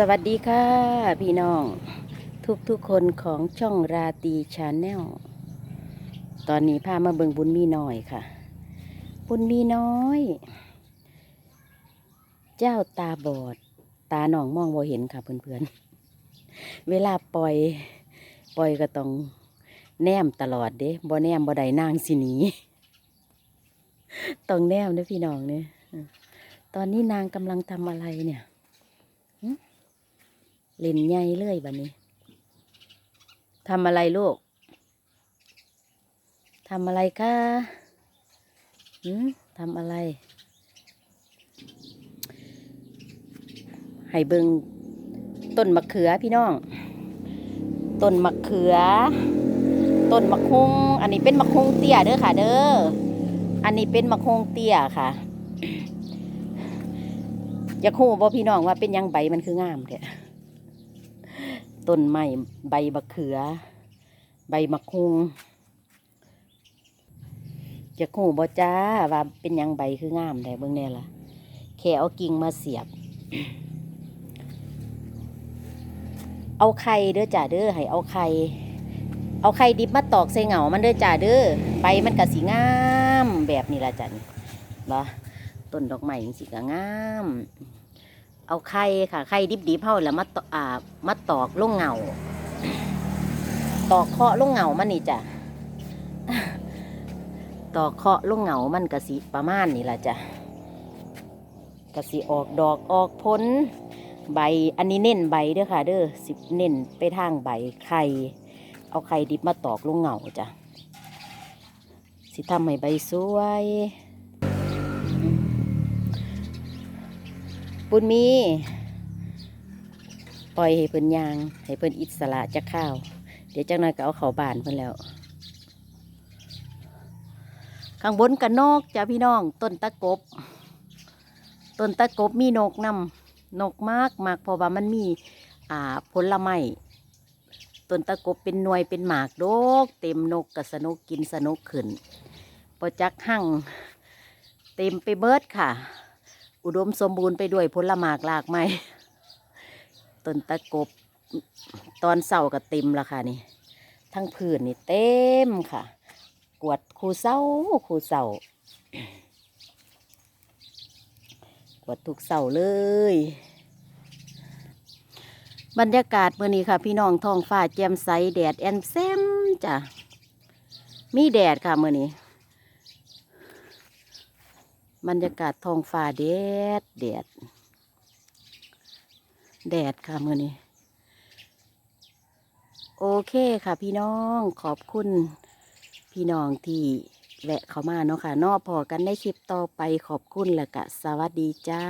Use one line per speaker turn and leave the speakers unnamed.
สวัสดีค่ะ พี่น้องทุกทุกคนของช่องราตีชาแนลตอนนี้พามาเบิงบุญมีน้อยค่ะ บุญมีน้อย เจ้าตาบอด ตาหนองมองบ่เห็นค่ะเพื่อนๆ เวลาปล่อย ปล่อยก็ต้องแนมตลอดเด้บ่แนมบ่ได้นางสิหนีต้องแนมเด้อพี่น้องเนี่ยตอนนี้นางกำลังทำอะไรเนี่ย เล่นใหญ่เลยบัดนี้ทำอะไรลูกทำอะไรคะหืมทำอะไร ให้เบิงต้นมะเขือพี่น้อง ต้นมะเขือ ต้นมะฮุงอันนี้เป็นมะฮุงเตี้ยเด้อค่ะ เด้อ อันนี้เป็นมะฮุงเตี้ยค่ะ อยากฮู้บ่พี่น้องว่าเป็นยังใบมันคืองามแท้อ ต้นไม้ใบมะเขือ ใบมะคุงจะคู่บ่จ้าว่าเป็นยังใบคืองามแต่เบิ่งแน่ล่ะแค่เอากิ่งมาเสียบ เอาไข่เด้อจ้าเด้อให้เอาไข่เอาไข่ดิบมาตอกใส่เหงามันเด้อจ้าเด้อใบมันก็สีงามแบบนี้ล่ะจ้ะนี่บ่ต้นดอกไม้สิก็งาม เอาไข่ค่ะไข่ดิบๆเฮาแล้วมาตอ่ามาตอกลงเงาตอกเคาะลงเงามันนี่จ้ะตอกเคาะลงเงามันกะสิประมาณนี่ล่ะจ้ะกะสิออกดอกออกผลใบอันนี้เน้นใบเด้อค่ะ เด้อสิบเน้นไปทางใบไข่เอาไข่ดิบมาตอกลงเงาจ้ะสิทำให้ใบสวย บุญมี ปล่อยให้เพิ่นยาง ให้เพิ่นอิสระจะข้าว เดี๋ยวจังหน่อยก็เอาเข้าบานเพิ่นแล้ว ข้างบนกับนกจ้าพี่น้อง ต้นตะกบ ต้นตะกบมีนกนำนกมากมากเพราะว่ามันมี อ่าผลไม้ต้นตะกบเป็นหน่วยเป็นหมากโดก เต็มนกกับสนุกกินสนุกขึ้นปอจักหั่งเต็มไปเบิดค่ะ อุดมสมบูรณ์ไปด้วยผลหมากหลากไม้ต้นตะกบตอนเสาร์ก็เต็มละค่ะนี่ ทั้งพื้นนี่เต็มค่ะ กวดคูเศร้าคูเศร้ากวดทุกเสาร์เลย บรรยากาศเมื่อนี้ค่ะ พี่น้องท้องฟ้าแจ่มใสแดดแอนแซมจ้ะมีแดดค่ะเมื่อนี้ บรรยากาศท้องฟ้าแดดแดดแดดค่ะมื่อนี้ โอเคค่ะพี่น้องขอบคุณพี่น้องที่แวะเข้ามาเนาะค่ะนอพอกันในคลิปต่อไปขอบคุณและกะสวัสดีจ้า